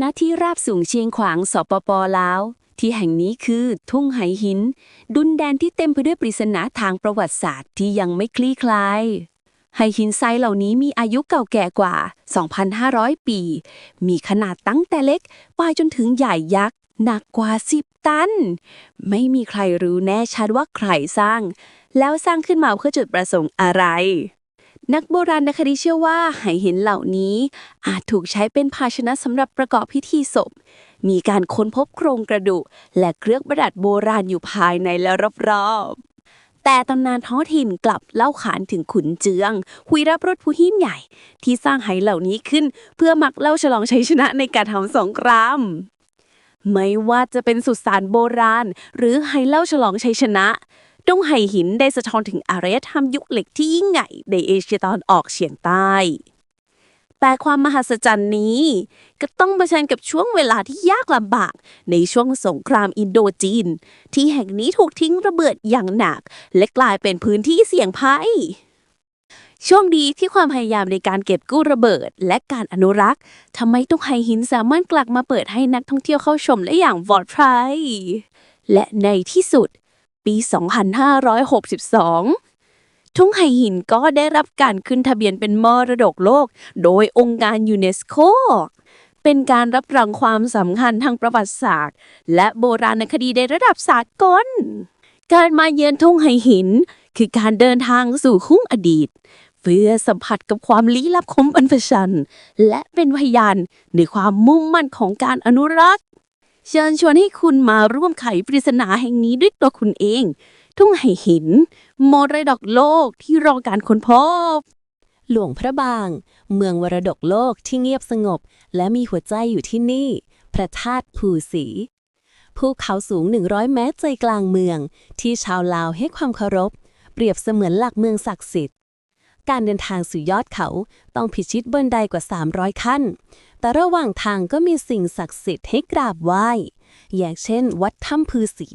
ณที่ราบสูงเชียงขวางสปปลาว ที่แห่งนี้คือทุ่งไหหิน ดุนแดนที่เต็มไปด้วยปริศนาทางประวัติศาสตร์ที่ยังไม่คลี่คลายไหหินทรายเหล่านี้มีอายุเก่าแก่กว่า 2,500 ปี มีขนาดตั้งแต่เล็กไปจนถึงใหญ่ยักษ์ หนักกว่า 10 ตัน ไม่มีใครรู้แน่ชัดว่าใครสร้าง แล้วสร้างขึ้นมาเพื่อจุดประสงค์อะไร นักโบราณคดีเชื่อว่าไหหินเหล่านี้ อาจถูกใช้เป็นภาชนะสำหรับประกอบพิธีศพ มีการค้นพบโครงกระดูก และเครื่องประดับโบราณอยู่ภายในและรอบๆ แต่ตำนานท้องถิ่นกลับเล่าขานถึงขุนเจืองหุยรับรถผู้หิ้มใหญ่ ที่สร้างไหเหล่านี้ขึ้น เพื่อมักเล่าฉลองชัยชนะในการทำสงครามไม่ว่าจะเป็นสุสานโบราณ หรือไหเล่าฉลองชัยชนะ ดงไหหินได้สะท้อนถึงอารยธรรมยุคเหล็กที่ยิ่งใหญ่ในเอเชียตะวันออกเฉียงใต้ แต่ความมหัศจรรย์นี้ ก็ต้องเผชิญกับช่วงเวลาที่ยากลำบาก ในช่วงสงครามอินโดจีน ที่แห่งนี้ถูกทิ้งระเบิดอย่างหนัก และกลายเป็นพื้นที่เสี่ยงภัยช่วงดีที่ความพยายามในการเก็บกู้ระเบิด และการอนุรักษ์ทำให้ตุ้งไหหินสามารถกลับมาเปิดให้นักท่องเที่ยวเข้าชมได้อย่างปลอดภัยและในที่สุด ปี 2562ทุ่งไหหินก็ได้รับการขึ้นทะเบียนเป็นมรดกโลก โดยองค์การยูเนสโก เป็นการรับรองความสำคัญทางประวัติศาสตร์ และโบราณคดีในระดับสากล การมาเยือนทุ่งไหหิน คือการเดินทางสู่คุ้งอดีต เพื่อสัมผัสกับความลี้ลับของบรรพชัน และเป็นพยานในความมุ่งมั่นของการอนุรักษ์ เชิญชวนให้คุณมาร่วมไขปริศนาแห่งนี้ด้วยตัวคุณเอง ทุ่งไหหินมรดกโลกที่รอการค้นพบ หลวงพระบาง เมืองวรดกโลกที่เงียบสงบ และมีหัวใจอยู่ที่นี่ พระธาตุภูสีภูเขาสูง 100 เมตรใจกลางเมือง ที่ชาวลาวให้ความเคารพ เปรียบเสมือนหลักเมืองศักดิ์สิทธิ์ การเดินทางสู่ยอดเขาต้องพิชิตบันไดกว่า 300 ขั้น แต่ระหว่างทางก็มีสิ่งศักดิ์สิทธิ์ให้กราบไหว้ อย่างเช่น วัดถ้ำพือสี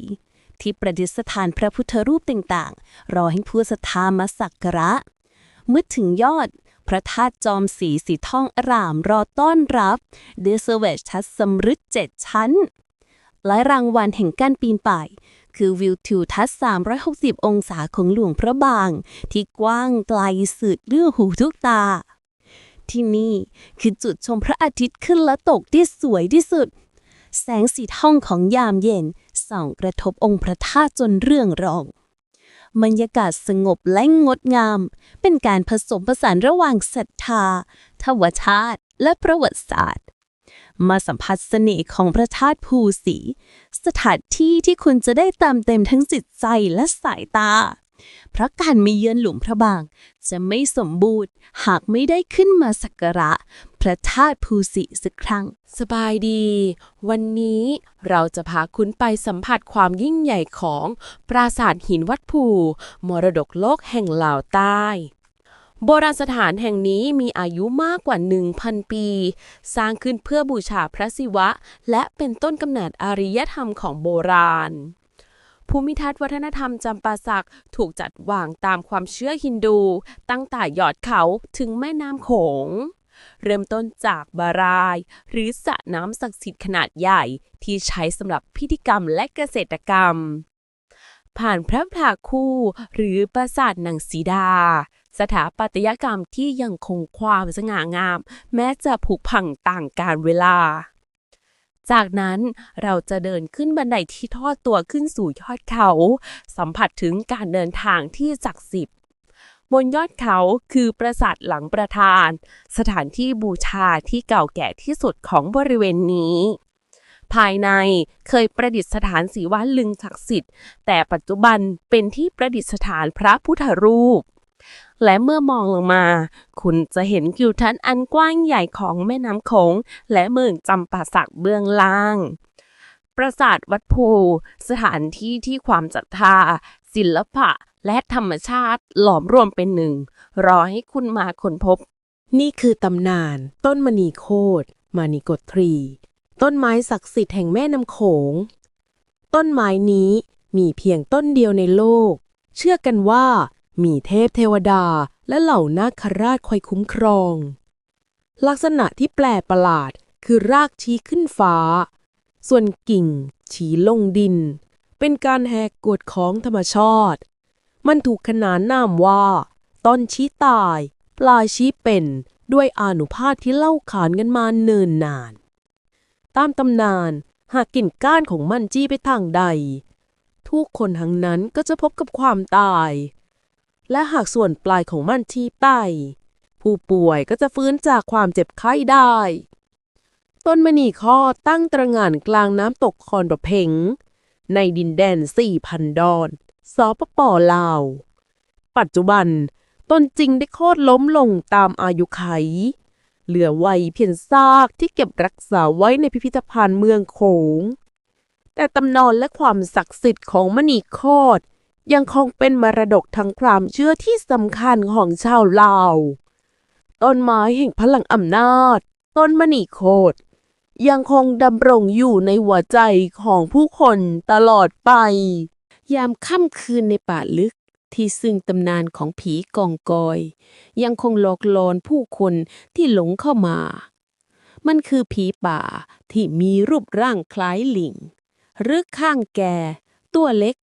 ที่ประดิษฐานพระพุทธรูปต่างๆ รอให้ผู้ศรัทธามาสักการะ เมื่อถึงยอด พระธาตุจอมสีสีทองอร่ามรอต้อนรับเดซเวชทัศสำรึดเจ็ดชั้น และรางวัลแห่งการปีนป่าย คือวิวทิวทัศน์ 360 องศาของหลวงพระบาง ที่กว้างไกลสุดเรื่องหูทุกตา ที่นี่คือจุดชมพระอาทิตย์ขึ้นและตกที่สวยที่สุด แสงสีทองของยามเย็นส่องกระทบองค์พระธาตุจนเรื่องรองบรรยากาศสงบและงดงาม เป็นการผสมผสานระหว่างศรัทธา ธรรมชาติ และประวัติศาสตร์ มาสัมผัสเสน่ห์ของพระธาตุภูสี สถานที่ที่คุณจะได้เตามเต็มทั้งจิตใจและสายตา เพราะการมาเยือนหลวงพระบาง จะไม่สมบูรณ์ หากไม่ได้ขึ้นมาสักการะ พระธาตุภูสีสักครั้ง สบายดี วันนี้เราจะพาคุณไปสัมผัสความยิ่งใหญ่ของปราสาทหินวัดภู มรดกโลกแห่งลาวใต้ โบราณสถานแห่งนี้มีอายุมากกว่า 1,000 ปี สร้างขึ้นเพื่อบูชาพระศิวะ และเป็นต้นกำเนิดอารยธรรมของโบราณ ภูมิทัศน์วัฒนธรรมจำปาสักถูกจัดวางตามความเชื่อฮินดู ตั้งแต่ยอดเขาถึงแม่น้ำโขง เริ่มต้นจากบาราย หรือสระน้ำศักดิ์สิทธิ์ขนาดใหญ่ที่ใช้สำหรับพิธีกรรมและเกษตรกรรม ผ่านพระพลาคู่ หรือปราสาทนางสีดา สถาปัตยกรรมที่ยังคงความสง่างาม แม้จะผุพังต่างการเวลา จากนั้นเราจะเดินขึ้นบันไดที่ทอดตัวขึ้นสู่ยอดเขา สัมผัสถึงการเดินทางที่ศักดิ์สิทธิ์บนยอดเขาคือปราสาทหลังประธาน สถานที่บูชาที่เก่าแก่ที่สุดของบริเวณนี้ ภายในเคยประดิษฐานสีว้านลึงศักดิ์สิทธิ์ แต่ปัจจุบันเป็นที่ประดิษฐานพระพุทธรูป และเมื่อมองลงมา คุณจะเห็นกิวทัศน์อันกว้างใหญ่ของแม่น้ำโขงและเมืองจำปาสักเบื้องล่าง ปราสาทวัดโพสถานที่ที่ความศรัทธา ศิลปะและธรรมชาติหลอมรวมเป็นหนึ่ง รอให้คุณมาค้นพบ นี่คือตำนาน ต้นมณีโคตรมานิกดทรี ต้นไม้ศักดิ์สิทธิ์แห่งแม่น้ำโขง ต้นไม้นี้มีเพียงต้นเดียวในโลก เชื่อกันว่า มีเทพเทวดาและเหล่านาคราชคอยคุ้มครอง ลักษณะที่แปลกประหลาดคือรากชี้ขึ้นฟ้า ส่วนกิ่ง ชี้ลงดิน เป็นการแหกกฎของธรรมชาติ มันถูกขนานนามว่า ต้นชี้ตาย ปลายชี้เป็นด้วยอานุภาพที่เล่าขานกันมาเนินนาน ตามตำนานหากกิ่งก้านของมันจี้ไปทางใด ทุกคนทั้งนั้นก็จะพบกับความตาย และหากส่วนปลายของมันชี้ไป ผู้ป่วยก็จะฟื้นจากความเจ็บไข้ได้ ต้นมณีข้อตั้งตระหง่านกลางน้ำตกคอนประเพงในดินแดน 4,000 ดอนสปปลาว ปัจจุบัน ต้นจริงได้โค่นล้มลงตามอายุไข เหลือไว้เพียงซากที่เก็บรักษาไว้ในพิพิธภัณฑ์เมืองโขง แต่ตำนานและความศักดิ์สิทธิ์ของมณีโคด ยังคงเป็นมรดกทางความเชื่อที่สำคัญของชาวลาว ต้นไม้แห่งพลังอำนาจ ต้นมณีโคดยังคงดำรงอยู่ในหัวใจของผู้คนตลอดไป ยามค่ำคืนในป่าลึกที่ซึ่งตำนานของผีกองกอย ยังคงหลอกหลอนผู้คนที่หลงเข้ามา มันคือผีป่าที่มีรูปร่างคล้ายลิงหรือข้างแก่ ตัวเล็ก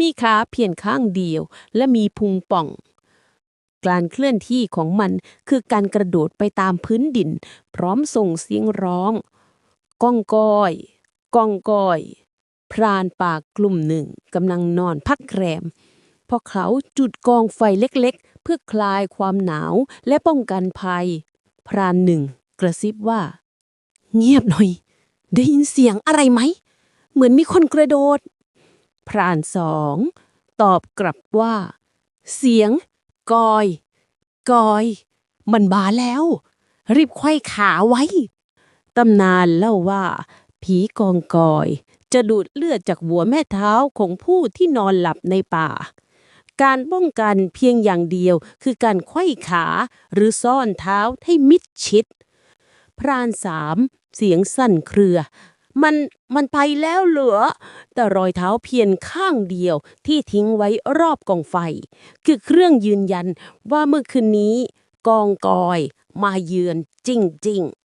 มีขาเพียงข้างเดียว และมีพุงป่อง การเคลื่อนที่ของมันคือการกระโดดไปตามพื้นดิน พร้อมส่งเสียงร้อง ก้องก้อย ก้องก้อย พรานป่ากลุ่มหนึ่งกำลังนอนพักแรมพอเขาจุดกองไฟเล็กๆ เพื่อคลายความหนาวและป้องกันภัย พรานหนึ่งกระซิบว่า เงียบหน่อย ได้ยินเสียงอะไรไหม เหมือนมีคนกระโดด พรานสอง ตอบกลับว่า เสียง กอย กอย มันบาแล้ว รีบไขว้ขาไว้ ตำนานเล่าว่า ผีกองกอย จะดูดเลือดจากหัวแม่เท้าของผู้ที่นอนหลับในป่า การป้องกันเพียงอย่างเดียวคือการไขว้ขาหรือซ่อนเท้าให้มิดชิด พรานสามเสียงสั่นเครือ มันมันไปแล้วเหลือ แต่รอยเท้าเพียงข้างเดียวที่ทิ้งไว้รอบกองไฟ คือเครื่องยืนยันว่าเมื่อคืนนี้ กองกอย มาเยือนจริง ๆ